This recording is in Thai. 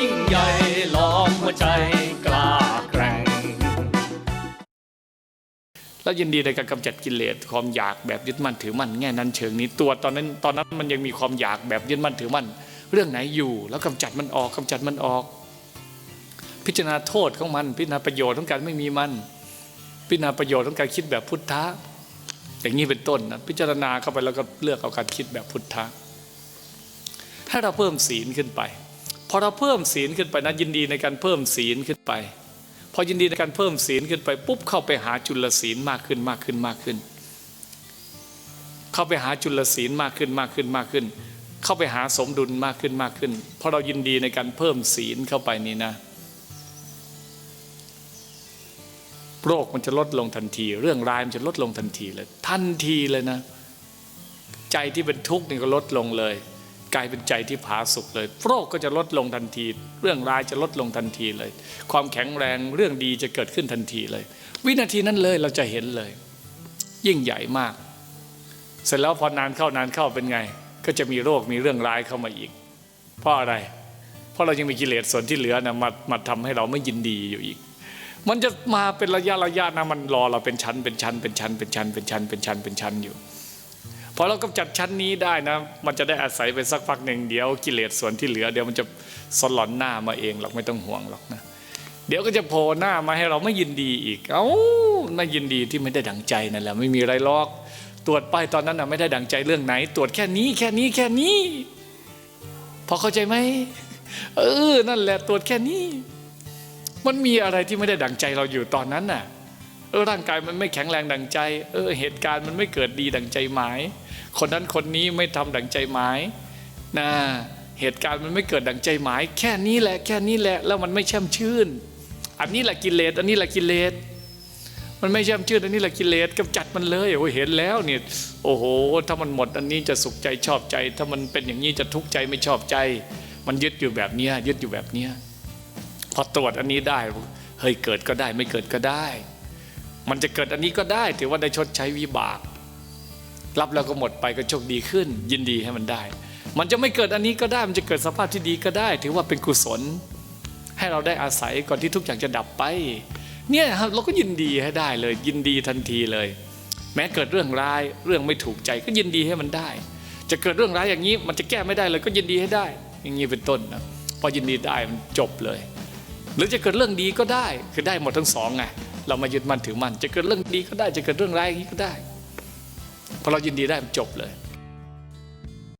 ยิ่งใหญ่ล้อมหัวใจกล้าแกร่ง แล้วยินดีในการกำจัดกิเลสความอยากแบบยึดมั่นถือมั่นแง่นั้นเชิงนี้ตัวตอนนั้นตอนนั้นมันยังมีความอยากแบบยึดมั่นถือมั่น เรื่องไหนอยู่ แล้วกำจัดมันออกกำจัดมันออก พิจารณาโทษของมัน พิจารณาประโยชน์ของการไม่มีมัน พิจารณาประโยชน์ของการคิดแบบพุทธะอย่างนี้เป็นต้นนะพิจารณาเข้าไปแล้วก็เลือกเอาการคิดแบบพุทธะถ้าเราเพิ่มศีลขึ้นไป พอเราเพิ่มศีลขึ้นไปนะยินดีในการเพิ่มศีลขึ้นไป พอยินดีในการเพิ่มศีลขึ้นไปปุ๊บเข้าไปหาจุลศีลมากขึ้นมากขึ้นมากขึ้น เข้าไปหาจุลศีลมากขึ้นมากขึ้นมากขึ้น เข้าไปหาสมดุลมากขึ้นมากขึ้นเพราะเรายินดีในการเพิ่มศีลเข้าไปนี่นะโรคมันจะลดลงทันที เรื่องร้ายมันจะลดลงทันทีเลย ทันทีเลยนะ ใจที่เป็นทุกข์นี่ก็ลดลงเลย กลายเป็นใจที่ผาสุกเลย โรคก็จะลดลงทันที เรื่องร้ายจะลดลงทันทีเลย ความแข็งแรงเรื่องดีจะเกิดขึ้นทันทีเลย วินาทีนั้นเลยเราจะเห็นเลย ยิ่งใหญ่มาก เสร็จแล้วพอนานเข้านานเข้าเป็นไง ก็จะมีโรคมีเรื่องร้ายเข้ามาอีก เพราะอะไร เพราะเรายังมีกิเลสส่วนที่เหลือนะมามาทำให้เราไม่ยินดีอยู่อีก มันจะมาเป็นระยะระยะนะมันรอเราเป็นชั้นเป็นชั้นเป็นชั้นเป็นชั้นเป็นชั้นเป็นชั้นเป็นชั้นอยู่ พอเรากำจัดชั้นนี้ได้นะ มันจะได้อาศัยไปสักพักหนึ่งเดี๋ยวกิเลสส่วนที่เหลือเดี๋ยวมันจะสลอนหน้ามาเองหรอกไม่ต้องห่วงหรอกนะ เดี๋ยวก็จะโผล่หน้ามาให้เราไม่ยินดีอีก เอ้าไม่ยินดีที่ไม่ได้ดังใจนั่นแหละไม่มีอะไรหรอกตรวจไปตอนนั้นน่ะไม่ได้ดังใจเรื่องไหน ตรวจแค่นี้แค่นี้แค่นี้พอเข้าใจไหมเออนั่นแหละตรวจแค่นี้ มันมีอะไรที่ไม่ได้ดังใจเราอยู่ตอนนั้นน่ะ เออร่างกายมันไม่แข็งแรงดังใจ เออเหตุการณ์มันไม่เกิดดีดังใจหมาย คนนั้นคนนี้ไม่ทำดังใจหมายนะเหตุการณ์มันไม่เกิดดังใจหมาย แค่นี้แหละแค่นี้แหละแล้วมันไม่แช่มชื่น อันนี้แหละกิเลสอันนี้แหละกิเลสมันไม่แช่มชื่นอันนี้แหละกิเลสกำจัดมันเลยโอ้เห็นแล้วเนี่ยโอ้โหถ้ามันหมดอันนี้จะสุขใจชอบใจ ถ้ามันเป็นอย่างนี้จะทุกข์ใจไม่ชอบใจ มันยึดอยู่แบบเนี้ยยึดอยู่แบบเนี้ยพอตรวจอันนี้ได้เฮ้ยเกิดก็ได้ไม่เกิดก็ได้ มันจะเกิดอันนี้ก็ได้ ถือว่าได้ชดใช้วิบาก รับแล้วก็หมดไปก็โชคดีขึ้น ยินดีให้มันได้ มันจะไม่เกิดอันนี้ก็ได้ มันจะเกิดสภาพที่ดีก็ได้ ถือว่าเป็นกุศล ให้เราได้อาศัยก่อนที่ทุกอย่างจะดับไป เนี่ยครับเราก็ยินดีให้ได้เลย ยินดีทันทีเลย แม้เกิดเรื่องร้ายเรื่องไม่ถูกใจก็ยินดีให้มันได้ จะเกิดเรื่องร้ายอย่างนี้ มันจะแก้ไม่ได้เลยก็ยินดีให้ได้ อย่างนี้เป็นต้นนะพอยินดีได้มันจบเลย หรือจะเกิดเรื่องดีก็ได้คือได้หมดทั้งสองไงเรามายึดมั่นถือมั่นจะเกิดเรื่องดีก็ได้ จะเกิดเรื่องร้ายอย่างนี้ก็ได้พอเรายินดีได้มันจบเลย